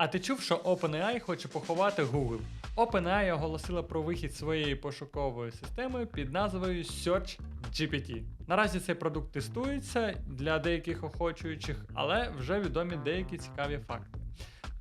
А ти чув, що OpenAI хоче поховати Google? OpenAI оголосила про вихід своєї пошукової системи під назвою Search GPT. Наразі цей продукт тестується для деяких охочуючих, але вже відомі деякі цікаві факти.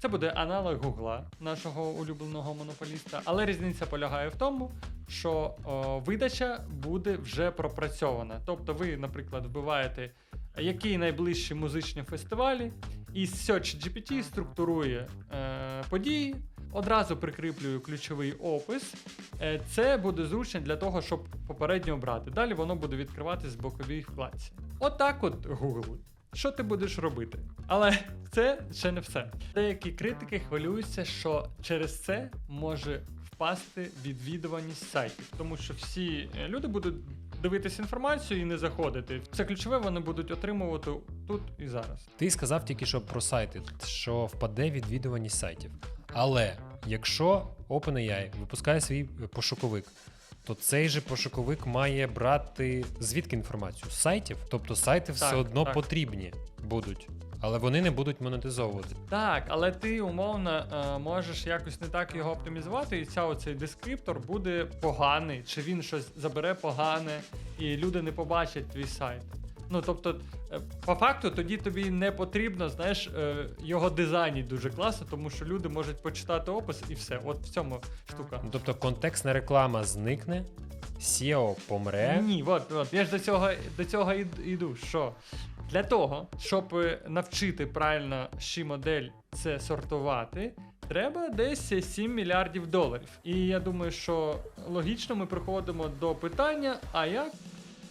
Це буде аналог Гугла, нашого улюбленого монополіста, але різниця полягає в тому, що о, видача буде вже пропрацьована. Тобто ви, наприклад, вбиваєте, які найближчі музичні фестивалі, і Search GPT структурує е, події, одразу прикріплює ключовий опис. Е, це буде зручно для того, щоб попередньо обрати. Далі воно буде відкриватись в боковій вкладці. Отак от Google. Що ти будеш робити? Але це ще не все. Деякі критики хвилюються, що через це може впасти відвідуваність сайтів, тому що всі е, люди будуть дивитися інформацію і не заходити. Це ключове вони будуть отримувати тут і зараз. Ти сказав тільки що про сайти, що впаде відвідуваність сайтів. Але якщо OpenAI випускає свій пошуковик, то цей же пошуковик має брати звідки інформацію? З сайтів? Тобто сайти все одно так. потрібні будуть, але вони не будуть монетизовувати. Так, але ти умовно е, можеш якось не так його оптимізувати, і ця оцей дескриптор буде поганий, чи він щось забере погане, і люди не побачать твій сайт. Ну тобто, е, по факту, тоді тобі не потрібно, знаєш, е, його дизайніть дуже класно, тому що люди можуть почитати опис і все. От в цьому штука. Тобто контекстна реклама зникне, SEO помре. Ні, от, от, я ж до цього, до цього і- йду. Що для того, щоб е, навчити правильно щі модель це сортувати, треба десь 7 мільярдів доларів. І я думаю, що логічно ми приходимо до питання: а як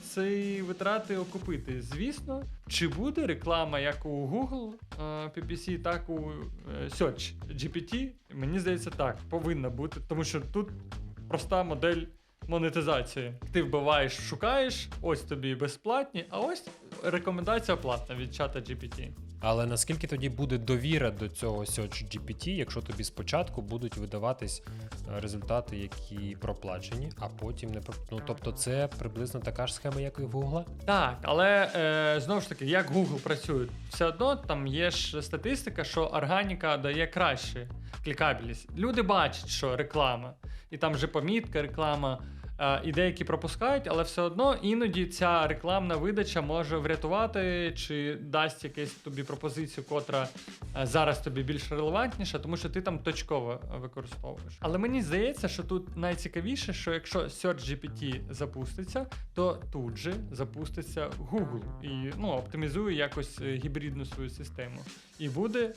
ці витрати окупити? Звісно, чи буде реклама як у Google е, PPC, так у е, Search GPT? Мені здається, так, повинна бути, тому що тут проста модель монетизації. Ти вбиваєш, шукаєш, ось тобі безплатні, а ось рекомендація платна від чата GPT. Але наскільки тоді буде довіра до цього Search GPT, якщо тобі спочатку будуть видаватись е, результати, які проплачені, а потім не. Ну тобто це приблизно така ж схема, як і в Google? Так, але е, знову ж таки, як Google працює, все одно там є ж статистика, що органіка дає краще клікабельність. Люди бачать, що реклама, і там вже помітка, реклама. Е, І деякі пропускають, але все одно іноді ця рекламна видача може врятувати чи дасть якусь тобі пропозицію, котра е, зараз тобі більш релевантніша, тому що ти там точково використовуєш. Але мені здається, що тут найцікавіше, що якщо Search GPT запуститься, то тут же запуститься Google і ну, оптимізує якось е, гібридну свою систему. І буде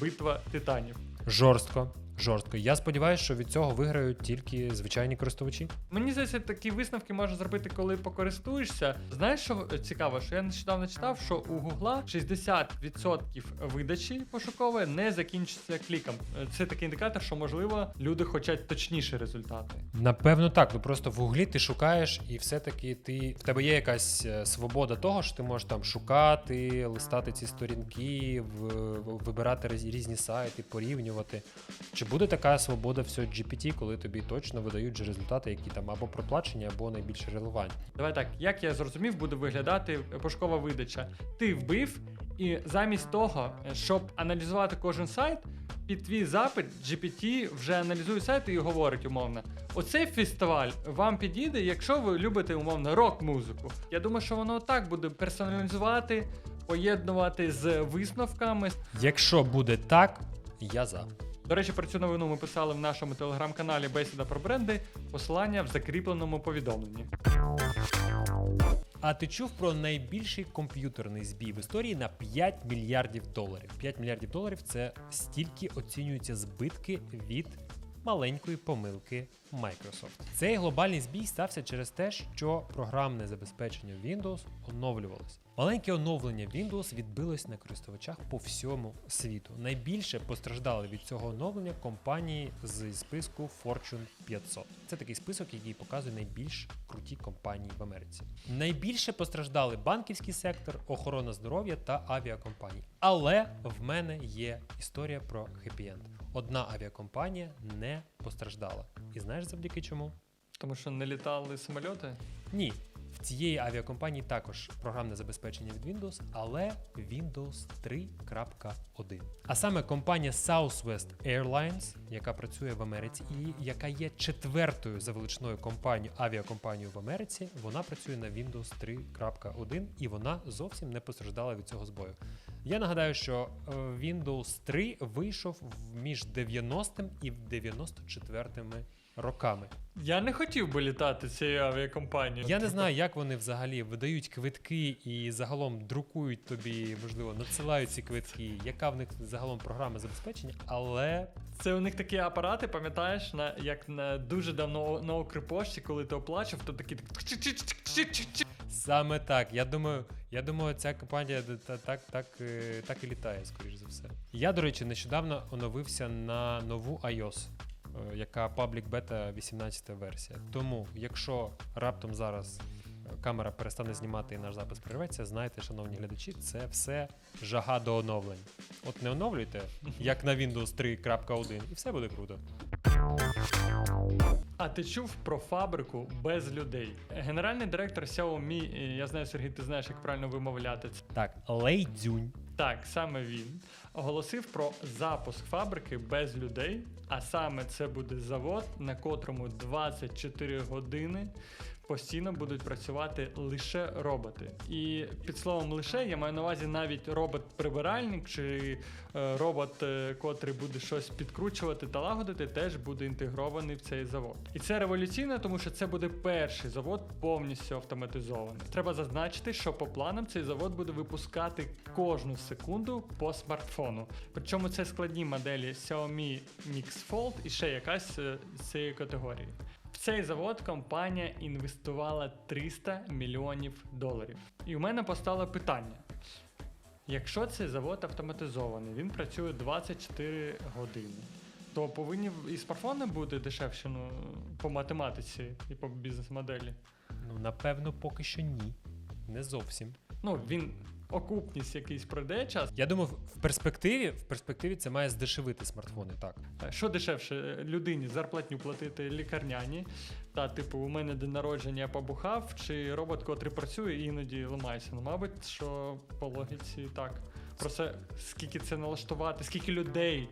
битва титанів. Жорстко. Жорстко. Я сподіваюся, що від цього виграють тільки звичайні користувачі. Мені здається, такі висновки можна зробити, коли покористуєшся. Знаєш, що цікаво, що я нещодавно читав, що у Гугла 60% видачі пошукової не закінчиться кліком. Це такий індикатор, що можливо люди хочуть точніші результати. Напевно, так. Ну просто в гуглі ти шукаєш, і все-таки ти в тебе є якась е, свобода того, що ти можеш там шукати, листати ці сторінки, в- вибирати різні сайти, порівнювати. Чи буде така свобода в Search GPT, коли тобі точно видають результати, які там або проплачені, або найбільш релевантні? Давай так, як я зрозумів, буде виглядати пошукова видача. Ти вбив, і замість того, е, щоб аналізувати кожен сайт, під твій запит GPT вже аналізує сайт і говорить умовно: оцей фестиваль вам підійде, якщо ви любите умовно рок-музику. Я думаю, що воно так буде персоналізувати, поєднувати з висновками. Якщо буде так, я за. До речі, про цю новину ми писали в нашому телеграм-каналі Бесіда про бренди. Посилання в закріпленому повідомленні. А ти чув про найбільший комп'ютерний збій в історії на 5 мільярдів доларів? 5 мільярдів доларів це стільки оцінюються збитки від маленької помилки Microsoft. Цей глобальний збій стався через те, що програмне забезпечення Windows оновлювалось. Маленьке оновлення Windows відбилось на користувачах по всьому світу. Найбільше постраждали від цього оновлення компанії з списку Fortune 500. Це такий список, який показує найбільш круті компанії в Америці. Найбільше постраждали банківський сектор, охорона здоров'я та авіакомпанії. Але в мене є історія про хеппі-енд. Одна авіакомпанія не постраждала. І знаєш завдяки чому? Тому що не літали самольоти. Ні. В цієї авіакомпанії також програмне забезпечення від Windows, але Windows 3.1. А саме компанія Southwest Airlines, яка працює в Америці і яка є четвертою за величиною компанією авіакомпанією в Америці, вона працює на Windows 3.1 і вона зовсім не постраждала від цього збою. Я нагадаю, що е, Windows 3 вийшов між 90-м і 94-ми роками. Я не хотів би літати цією авіакомпанією. Я не знаю, як вони взагалі видають квитки і загалом друкують тобі, можливо, надсилають ці квитки, яка в них загалом програма забезпечення, але Це у них такі апарати, пам'ятаєш, на як на дуже давно на Укрпошті, коли ти оплачував, то такі. Саме так. Я думаю, я думаю, ця компанія так, так, е, так і літає, скоріш за все. Я, до речі, нещодавно оновився на нову iOS. е, Яка Public Beta 18 версія. Тому, якщо раптом зараз е, камера перестане знімати і наш запис перерветься, знайте, шановні глядачі, це все жага до оновлень. От не оновлюйте, як на Windows 3.1, і все буде круто. А ти чув про фабрику без людей? Генеральний директор Xiaomi, я знаю, Сергій, ти знаєш, як правильно вимовляти це. Так, Лейдзюнь. Так, саме він оголосив про запуск фабрики без людей. А саме це буде завод, на котрому 24 години постійно будуть працювати лише роботи. І під словом лише я маю на увазі навіть робот-прибиральник чи е, робот, е, котрий буде щось підкручувати та лагодити, теж буде інтегрований в цей завод. І це революційно, тому що це буде перший завод повністю автоматизований. Треба зазначити, що по планам цей завод буде випускати кожну секунду по смартфону. Причому це складні моделі Xiaomi Mix Fold і ще якась е, з цієї категорії. В цей завод компанія інвестувала 300 мільйонів доларів. І у мене постало питання: якщо цей завод автоматизований, він працює 24 години, то повинні і смартфони бути дешевші ну, по математиці і по бізнес-моделі. Ну, напевно, поки що ні. Не зовсім. Ну, він окупність якийсь пройде час. Я думаю, в перспективі, в перспективі це має здешевити смартфони, так. Е, Що дешевше людині зарплатню платити лікарняні, та типу, у мене день народження я побухав, чи робот, котрий працює іноді ламається. Ну, мабуть, що по логіці так. Просто скільки це налаштувати, скільки людей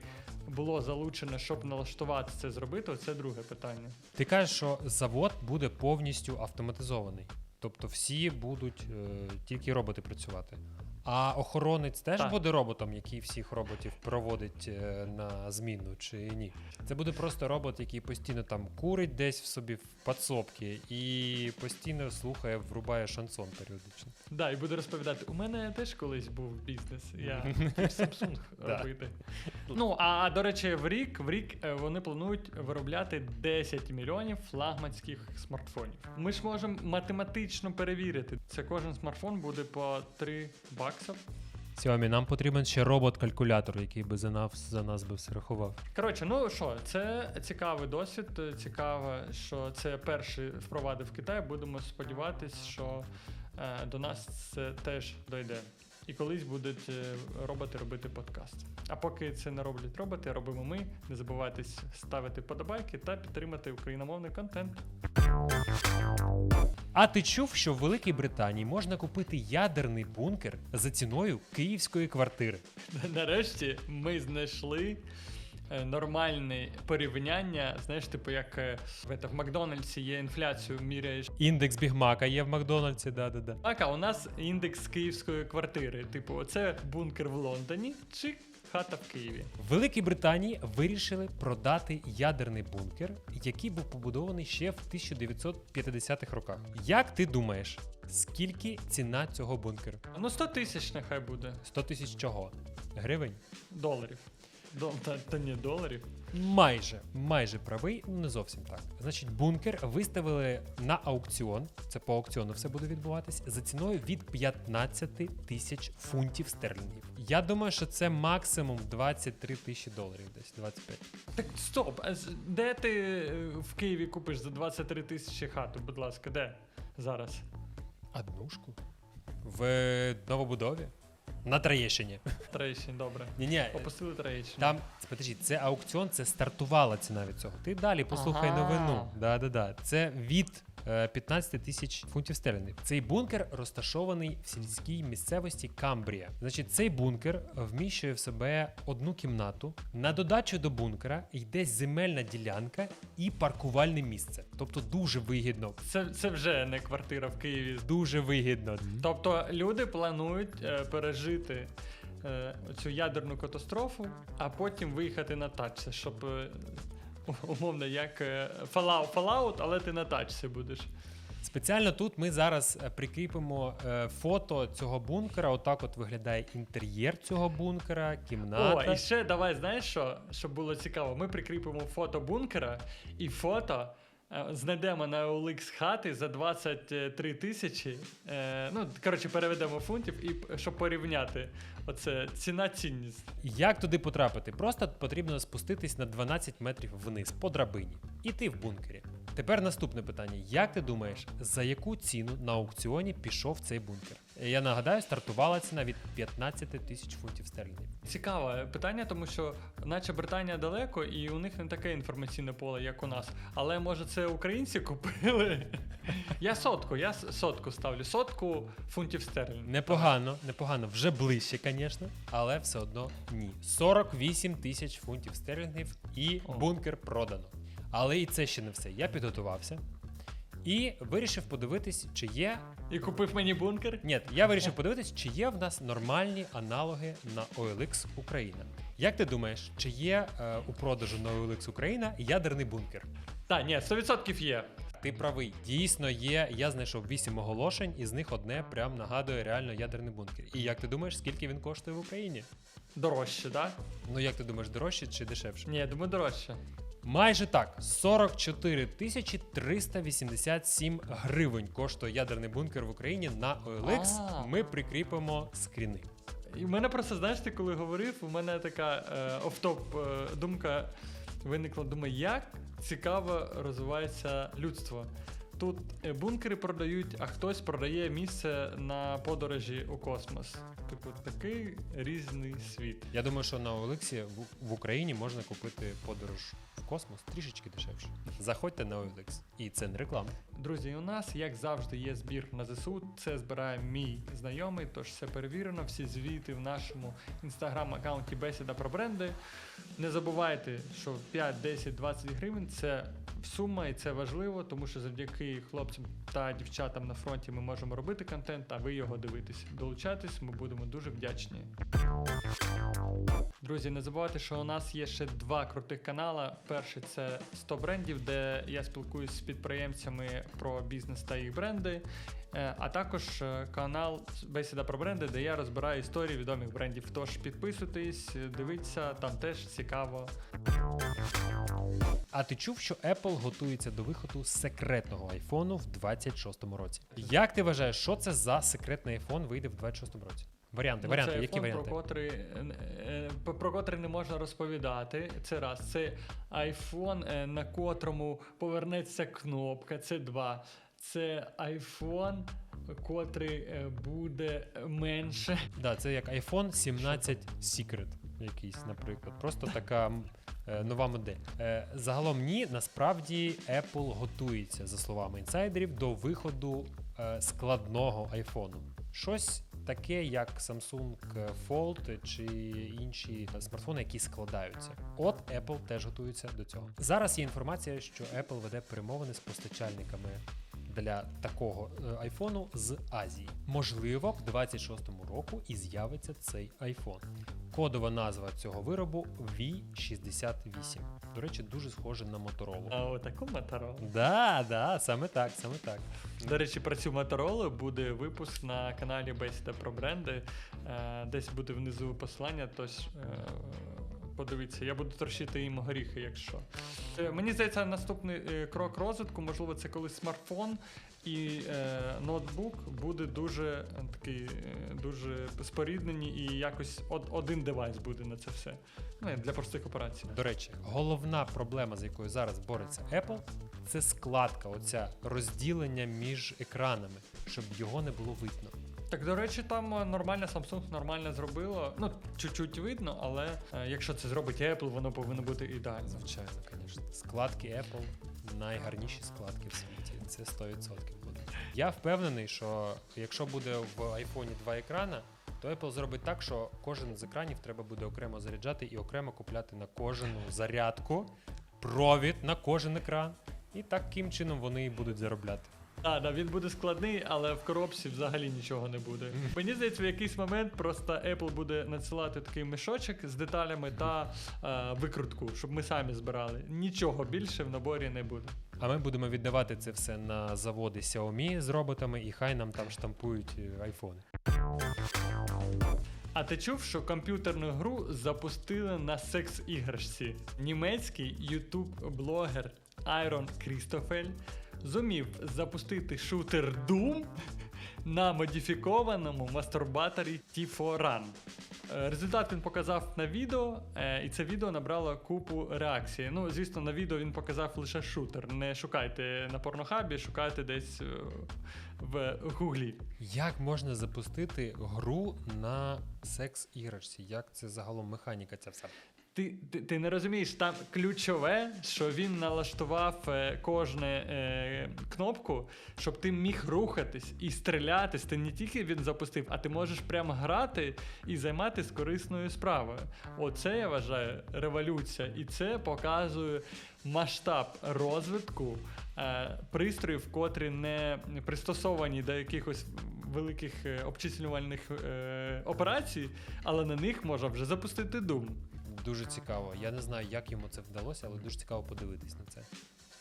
було залучено, щоб налаштувати це зробити, це друге питання. Ти кажеш, що завод буде повністю автоматизований. Тобто всі будуть е, тільки роботи працювати. А охоронець теж Так. буде роботом, який всіх роботів проводить е, на зміну, чи ні? Це буде просто робот, який постійно там курить десь в собі в підсобці і постійно слухає, врубає шансон періодично. Да, і буду розповідати. У мене теж колись був бізнес. Я Samsung робити. Ну а до речі, в рік в рік е, вони планують виробляти 10 мільйонів флагманських смартфонів. Ми ж можемо математично перевірити. Це кожен смартфон буде по 3 бакса. Xiaomi, нам потрібен ще робот-калькулятор, який би за нас за нас би все рахував. Коротше, ну що, це цікавий досвід. Цікаво, що це перший впровадив Китай. Будемо сподіватися, що е, до нас це теж дойде. І колись будуть е, роботи робити подкаст. А поки це не роблять роботи, робимо ми. Не забувайтесь ставити подобайки та підтримати україномовний контент. А ти чув, що в Великій Британії можна купити ядерний бункер за ціною київської квартири? Нарешті ми знайшли нормальне порівняння. Знаєш, типу, як е, в, в Макдональдсі є інфляцію, міряєш. Індекс Бігмака є в Макдональдсі, да-да-да. Так, а у нас індекс київської квартири. Типу, оце бункер в Лондоні чи хата в Києві. В Великій Британії вирішили продати ядерний бункер, який був побудований ще в 1950-х роках. Як ти думаєш, скільки ціна цього бункеру? Ну, 100 тисяч нехай буде 100 тисяч чого? Гривень? доларів. До, та, та ні, доларів. Майже, майже правий, ну не зовсім так. Значить, бункер виставили на аукціон. Це по аукціону все буде відбуватись за ціною від 15 тисяч фунтів стерлінгів. Я думаю, що це максимум 23 тисячі доларів, десь 25. Так стоп, а з- де ти е, в Києві купиш за 23 тисячі хату, будь ласка, де зараз? Однушку? В новобудові? На Троєщині. Троєщині, добре. Ні, ні. Опустили Троєщину. Там, подожди, це аукціон, це стартувала ціна від цього. Ти далі послухай Ага. новину. Да, да, да. Це від е, 15 тисяч фунтів стерлінгів. Цей бункер розташований в сільській місцевості Камбрія. Значить, цей бункер вміщує в себе одну кімнату. На додачу до бункера йде земельна ділянка і паркувальне місце. Тобто дуже вигідно. Це, це вже не квартира в Києві. Дуже вигідно. Тобто люди планують е, пережити е, цю ядерну катастрофу, а потім виїхати на тачці, щоб е, умовно як е, Fallout, Fallout, але ти на тачці будеш. Спеціально тут ми зараз е, прикріпимо е, фото цього бункера. Отак от виглядає інтер'єр цього бункера, кімната. О, і ще давай, знаєш що, щоб було цікаво, ми прикріпимо фото бункера і фото. Е, Знайдемо на OLX хати за 23 тисячі. Е, ну, коротше, переведемо фунтів, і щоб порівняти. Оце ціна цінність. Як туди потрапити? Просто потрібно спуститись на 12 метрів вниз по драбині. І ти в бункері. Тепер наступне питання: як ти думаєш, за яку ціну на аукціоні пішов цей бункер? Я нагадаю, стартувала ціна від 15 тисяч фунтів стерлінгів. Цікаве питання, тому що, наче Британія далеко, і у них не таке інформаційне поле, як у нас. Але може це українці купили? Я сотку, я сотку ставлю. Сотку фунтів стерлінгів. Непогано, непогано, вже ближче, звісно, але все одно ні. 48 тисяч фунтів стерлінгів і бункер продано. Але і це ще не все. Я підготувався і вирішив подивитись, чи є. І купив мені бункер. Ні, я вирішив подивитись, чи є в нас нормальні аналоги на OLX Україна. Як ти думаєш, чи є е, у продажу на OLX Україна ядерний бункер? Так, ні, 100% є. Ти правий, дійсно є. Я знайшов 8 оголошень, і з них одне прям нагадує реально ядерний бункер. І як ти думаєш, скільки він коштує в Україні? Дорожче, так? Ну як ти думаєш, дорожче чи дешевше? Ні, я думаю, дорожче. Майже так: 44 тисячі 387 гривень коштує ядерний бункер в Україні на OLX. А. Ми прикріпимо скріни. І в мене просто, знаєш, ти коли говорив, у мене така е, офтоп е, думка виникла. Думаю, як цікаво розвивається людство. Тут е, бункери продають, а хтось продає місце на подорожі у космос. Типу, такий різний світ. Я думаю, що на OLX в, в Україні можна купити подорож в космос трішечки дешевше. Заходьте на OLX. І це не реклама. Друзі, у нас, як завжди, є збір на ЗСУ. Це збирає мій знайомий, тож все перевірено. Всі звіти в нашому інстаграм-аккаунті Бесіда про бренди. Не забувайте, що 5, 10, 20 гривень це сума, і це важливо, тому що завдяки хлопцям та дівчатам на фронті ми можемо робити контент, а ви його дивитесь. Долучайтесь, ми будемо дуже вдячні. Друзі, не забувайте, що у нас є ще два крутих канала. Перший це 100 брендів, де я спілкуюсь з підприємцями про бізнес та їх бренди. Е, А також е, канал Бесіда про бренди, де я розбираю історії відомих брендів. Тож підписуйтесь, дивіться, там теж цікаво. А ти чув, що Apple готується до виходу секретного айфону в 26-му році? Як ти вважаєш, що це за секретний айфон вийде в 26-му році? Варіанти, Ну, варіанти, це які iPhone, варіанти? Про котрий, е, е, про котрий не можна розповідати. Це раз. Це iPhone, е, на котрому повернеться кнопка. Це два. Це iPhone, котрий буде менше. Да, це як iPhone 17 Secret якийсь, наприклад. Просто така е, нова модель. Е, загалом ні, насправді Apple готується, за словами інсайдерів, до виходу е, складного айфону. Щось таке, як Samsung Fold чи інші смартфони, які складаються. От Apple теж готується до цього. Зараз є інформація, що Apple веде перемовини з постачальниками для такого е, айфону з Азії. Можливо, в 26-му року і з'явиться цей айфон. Кодова назва цього виробу V68. До речі, дуже схоже на Motorola. А отаку моторолу. Да, да, саме так, саме так. До речі, про цю моторолу буде випуск на каналі Бесіда про бренди. Десь буде внизу посилання, тож е, подивіться, я буду торщити їм горіхи, якщо. Е, Мені здається, наступний е, крок розвитку, можливо, це коли смартфон і е, ноутбук буде дуже такий, дуже споріднені і якось од- один девайс буде на це все. Ну, для простих операцій. До речі, головна проблема, з якою зараз бореться Apple, це складка, оця розділення між екранами, щоб його не було видно. Так, до речі, там е, нормально Samsung нормально зробило. Ну, чуть-чуть видно, але е, якщо це зробить Apple, воно повинно бути ідеально. Звичайно, звісно. Складки Apple найгарніші складки в світі. Це 100% буде. Я впевнений, що якщо буде в iPhone два екрана, то Apple зробить так, що кожен з екранів треба буде окремо заряджати і окремо купляти на кожну зарядку, провід на кожен екран. І таким чином вони і будуть заробляти. Так, да, він буде складний, але в коробці взагалі нічого не буде. Мені здається, в якийсь момент просто Apple буде надсилати такий мішочок з деталями та е, викрутку, щоб ми самі збирали. Нічого більше в наборі не буде. А ми будемо віддавати це все на заводи Xiaomi з роботами, і хай нам там штампують е, айфони. А ти чув, що комп'ютерну гру запустили на секс-іграшці? Німецький ютуб-блогер Айрон Крістофель зумів запустити шутер Doom на модифікованому мастурбаторі Tifo Run. Е, Результат він показав на відео, е, і це відео набрало купу реакцій. Ну, звісно, на відео він показав лише шутер. Не шукайте на порнохабі, шукайте десь е, в гуглі. Як можна запустити гру на секс-іграшці? Як це загалом механіка ця вся? Ти, ти, ти не розумієш, там ключове, що він налаштував е, кожну е, кнопку, щоб ти міг рухатись і стрілятись. Ти не тільки він запустив, а ти можеш прямо грати і займатися корисною справою. Оце я вважаю революція, і це показує масштаб розвитку е, пристроїв, котрі не пристосовані до якихось великих е, обчислювальних е, операцій, але на них можна вже запустити Doom. Дуже цікаво. Я не знаю, як йому це вдалося, але дуже цікаво подивитись на це.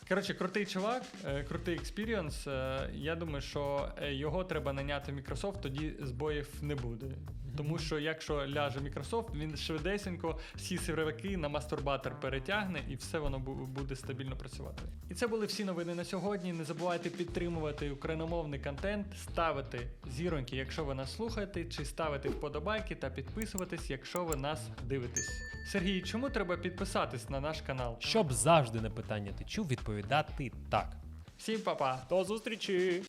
Коротше, крутий чувак, е, крутий експірієнс. е, Я думаю, що е, його треба наняти в Microsoft, тоді збоїв не буде. Тому що якщо ляже Microsoft, він швидесенько всі серваки на мастурбатор перетягне і все воно буде стабільно працювати. І це були всі новини на сьогодні. Не забувайте підтримувати україномовний контент, ставити зіроньки, якщо ви нас слухаєте, чи ставити вподобайки та підписуватись, якщо ви нас дивитесь. Сергій, чому треба підписатись на наш канал? Щоб завжди на питання ти чув відповідати так. Всім па-па! До зустрічі!